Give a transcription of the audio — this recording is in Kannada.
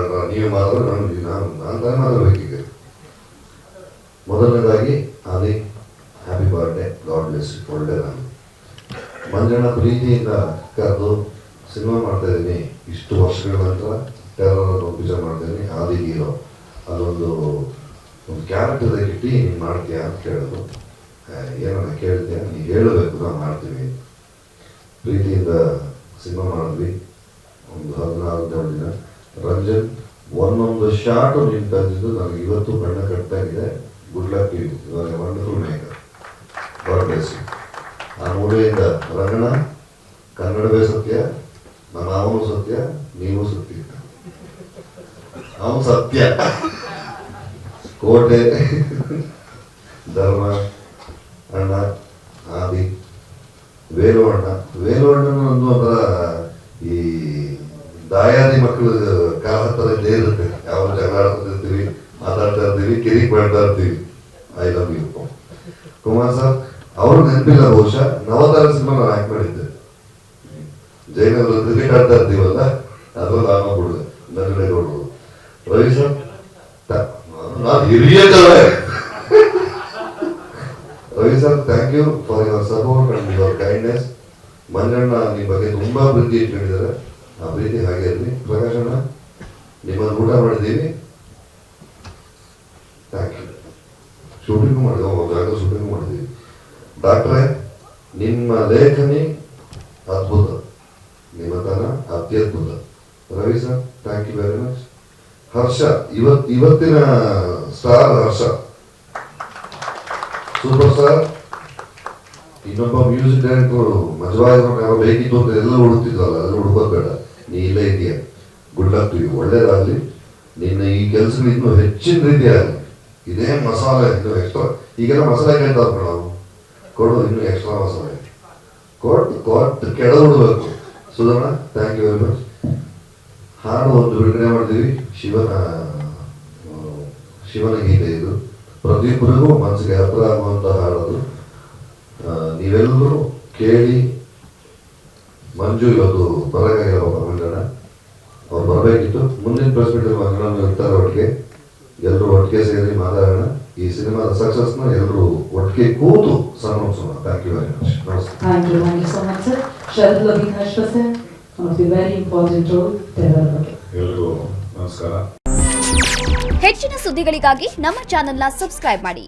ಮಾತಾಡ ನೀವು ಮಾಡಿದ್ರೆ ನಾನು ನಾನು ನಾನು ಮಾಡಬೇಕೀಗ ಮೊದಲನೇದಾಗಿ ಆದಿ ಹ್ಯಾಪಿ ಬರ್ಡೇ ಗಾಡ್ ಬ್ಲೆಸ್ ಒಳ್ಳೆ ನಾನು. ಮಂಜಣ್ಣ ಪ್ರೀತಿಯಿಂದ ಕರೆದು ಸಿನಿಮಾ ಮಾಡ್ತಾ ಇದ್ದೀನಿ. ಇಷ್ಟು ವರ್ಷಗಳ ನಂತರ ಟೆರರ್ ಮಾಡ್ತಾ ಇದ್ದೀನಿ. ಆದಿ ಹೀರೋ. ಅದೊಂದು, ಒಂದು ಕ್ಯಾರೆಕ್ಟರ್ ಇಟ್ಟು ನೀನು ಮಾಡ್ತೀಯಾ ಅಂತ ಕೇಳೋದು ಏನನ್ನ ಕೇಳಿದೆ ನೀನು ಹೇಳಬೇಕು ನಾವು ಮಾಡ್ತೀವಿ ಪ್ರೀತಿಯಿಂದ ಸಿನಿಮಾ ಮಾಡಿದ್ವಿ. ಒಂದು ಹದಿನೇಳು ದಿನ. ರಂಜನ್, ಒಂದೊಂದು ಶಾಟ್ ನೀನು ತಂದಿದ್ದು ನನಗೆ ಇವತ್ತು ಕಣ್ಣ ಕಟ್ಟಾಗಿದೆ good luck you wonderful maker ಆ ಮೂಲೆಯಿಂದ ರಂಗಣ ಕನ್ನಡವೇ ಸತ್ಯ, ನನ್ನ ಅವನು ಸತ್ಯ ನೀವು ಸತ್ಯ. ಅವನು ಸತ್ಯ. ಕೋಟೆ, ಧರ್ಮ, ಅಣ್ಣ, ಆದಿ ವೇಲು ಅಣ್ಣ ವೇಲು ಅಣ್ಣನ ಒಂದು ಒಂಥರ ಈ ದಾಯಾದಿ ಮಕ್ಕಳು ಕಾಲ ಇದ್ದೇ ಇರುತ್ತೆ. ಯಾವ ಜಗಳ ಆಡ್ತಿರ್ತೀವಿ ಮಾತಾಡ್ತಾ ಇರ್ತೀವಿ ಕಿರಿಕ್ ಮಾಡ್ತಾ ಇರ್ತೀವಿ I love you Kumar sir ಅವ್ರು ನೆನಪಿಲ್ಲ ಬಹುಶಃ ನವತಾರ ಸಿನಿಮಾ ನಾನು ಆಕ್ಟ್ ಮಾಡಿದ್ದೆ. ಜೈನವರು ಕ್ರಿಕೆಟ್ ಆಡ್ತಾ ಇರ್ತೀವಲ್ಲ, ಅದ್ರಲ್ಲಿ ನಾನು ಹುಡುಗ ಕೊಡುದು ರವಿ ಸರ್ ನಾನು ಹಿರಿಯ Ravi sir thank you for your support and your kindness Manjanna ನಿಮ್ಮ ಬಗ್ಗೆ ತುಂಬಾ ಪ್ರೀತಿ ಇಟ್ಕೊಂಡಿದ್ದಾರೆ. ಆ ಪ್ರೀತಿ ಹಾಗೆ ಇರಲಿ. ಪ್ರಕಾಶಣ್ಣ ನಿಮ್ಮನ್ನು ಊಟ ಮಾಡಿದ್ದೀವಿ ಥ್ಯಾಂಕ್ ಯು ಶೂಟಿಂಗ್ ಮಾಡಿದ್ವಿ ಒಂದು ಜಾಗ ಶೂಟಿಂಗ್ ಮಾಡಿದ್ವಿ ಡಾಕ್ಟ್ರೇ, ನಿಮ್ಮ ಲೇಖನಿ ಅದ್ಭುತ. ನಿಮ್ಮ ತನ ಅತ್ಯದ್ಭುತ Ravi sir thank you very much Harsha, ಇವತ್, ಇವತ್ತಿನ ಸ್ಟಾರ್ ಹರ್ಷ. ಸೂಪರ್ ಸ್ಟಾರ್ ಇನ್ನೊಬ್ಬ ಮ್ಯೂಸಿಕ್ ಡೈರೆಕ್ಟರ್ ಮಜವಾದ ಬೇಕಿತ್ತು ಅಂತ ಎಲ್ಲ ಹುಡುಕ್ತಿದ್ವಲ್ಲ, ಅದೆಲ್ಲ ಹುಡುಕೋದು ಬೇಡ. ನೀ ಇದೆಯಾ ಗುಡ್ ಲಕ್ ಟು ಯು. ಒಳ್ಳೇದಾಗಲಿ. ನಿನ್ನ ಈ ಕೆಲಸ ಇನ್ನೂ ಹೆಚ್ಚಿನ ರೀತಿ ಆಗಲಿ ಇದೇ ಮಸಾಲೆ ಇನ್ನೂ ಎಕ್ಸ್ಟ್ರಾ ಈಗೆಲ್ಲ ಮಸಾಲೆ ಕೇಳ್ತಾವ್ ನಾವು. ಕೊಡು, ಇನ್ನೂ ಎಕ್ಸ್ಟ್ರಾ ಮಸಾಲೆ. ಕೊಟ್ಟು ಕೊಟ್ಟು ಕೆಳಬಿಡ್ಬೇಕು ಸುಧಾರಣ ಥ್ಯಾಂಕ್ ಯು ವೆರಿ ಮಚ್ ಹಾಡು ಒಂದು ಬಿಡುಗಡೆ ಮಾಡ್ತೀವಿ ಶಿವನ ಶಿವನ ಗೀತೆ ಇದು. ಪ್ರತಿಯೊಬ್ಬರಿಗೂ ಮನಸ್ಸಿಗೆ ಹತ್ರ ಆಗುವಂಥ ಹಾಡೋದು. ನೀವೆಲ್ಲರೂ ಕೇಳಿ ಮಂಜು ಇವತ್ತು ಬರಗಾಗಿಲ್ಲ ಅವರು ಮಂಜಣ್ಣ ಅವ್ರು ಬರಬೇಕಿತ್ತು. ಮುಂದಿನ ಪ್ರೆಸ್ ಮೀಟ್ ಮಂಜಣ್ಣ ಇರ್ತಾರೆ ಒಟ್ಟಿಗೆ ಎಲ್ಲರೂ ಒಟ್ಟಿಗೆ ಸೇರಿ ಮಾತಾಡೋಣ. ಈ ಸಿನಿಮಾದ ಸಕ್ಸಸ್ನ ಎಲ್ಲರೂ ಒಟ್ಟಿಗೆ ಕೂತು ಸಂಭ್ರಮಿಸೋಣ. ಥ್ಯಾಂಕ್ ಯು ವೆರಿ ಮಚ್ ಬಗ್ಗೆ. ಎಲ್ರಿಗೂ ನಮಸ್ಕಾರ. ಹೆಚ್ಚಿನ ಸುದ್ದಿಗಳಿಗಾಗಿ ನಮ್ಮ ಚಾನೆಲ್ನ ಸಬ್ಸ್ಕ್ರೈಬ್ ಮಾಡಿ.